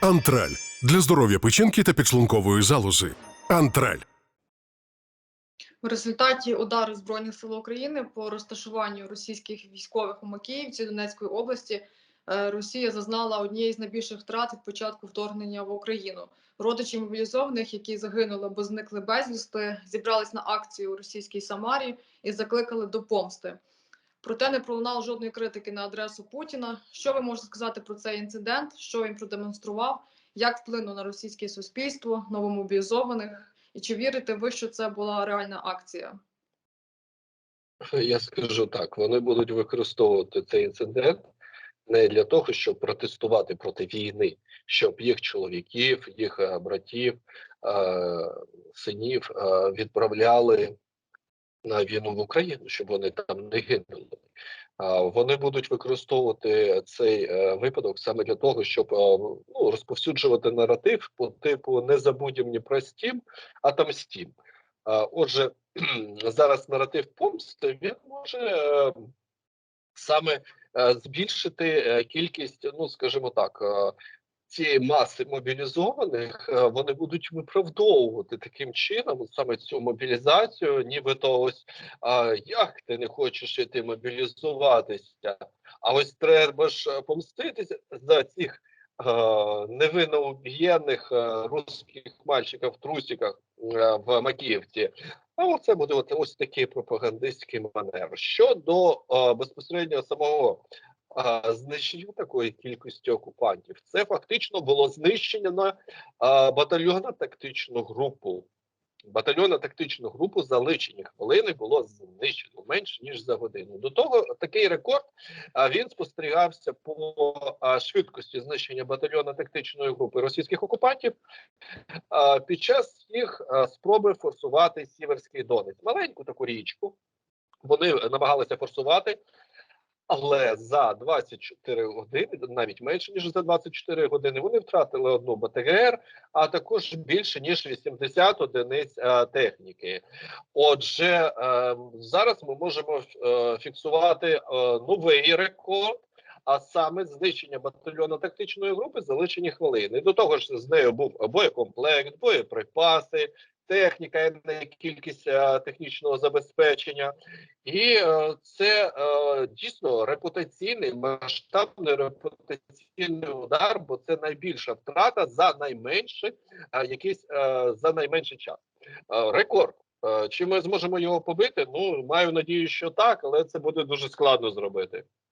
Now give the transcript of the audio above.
Антраль для здоров'я печінки та підшлункової залози. Антраль. В результаті удару Збройних сил України по розташуванню російських військових у Макіївці Донецької області е, Росія зазнала однієї з найбільших втрат від початку вторгнення в Україну. Родичі мобілізованих, які загинули або зникли безвісти, зібрались на акцію у російській Самарі і закликали до помсти. Проте не пролунало жодної критики на адресу Путіна. Що ви можете сказати про цей інцидент? Що він продемонстрував? Як вплинув на російське суспільство, новомобілізованих? І чи вірите ви, що це була реальна акція? Я скажу так: вони будуть використовувати цей інцидент не для того, щоб протестувати проти війни, щоб їх чоловіків, їх е, братів, е, синів е, відправляли на війну в Україну, щоб вони там не гинули. Вони будуть використовувати цей е, випадок саме для того, щоб е, ну, розповсюджувати наратив по типу не забудемо ні про стім, а там стім. Отже, зараз наратив помсти він може е, саме збільшити кількість, ну скажімо так, цієї маси мобілізованих, е, вони будуть виправдовувати таким чином саме цю мобілізацію, нібито ось а, як ти не хочеш іти мобілізуватися, а ось треба ж е, помститися за цих е, невинно убієнних е, русських мальчиків в трусиках е, в Макіївці. А оце буде ось такий пропагандистський маневр. Щодо е, безпосередньо самого знищення такої кількості окупантів, це фактично було знищення на батальйонна тактичну групу. Батальйонна тактичну групу за личені хвилини було знищено менше ніж за годину. До того такий рекорд він спостерігався по швидкості знищення батальйона тактичної групи російських окупантів під час їх спроби форсувати Сіверський Донець. Маленьку таку річку вони намагалися форсувати. Але за 24 години, навіть менше ніж за 24 години, вони втратили одну БТГР, а також більше ніж 80 одиниць е, техніки. Отже, е, зараз ми можемо е, фіксувати е, новий рекорд. А саме знищення батальйону тактичної групи за личені хвилини. До того ж, з нею був боєкомплект, боєприпаси, техніка, і кількість е, технічного забезпечення, і е, це е, дійсно репутаційний масштабний репутаційний удар, бо це найбільша втрата за найменший е, якийсь за найменший час. Рекорд. Чи ми зможемо його побити? Ну маю надію, що так, але це буде дуже складно зробити.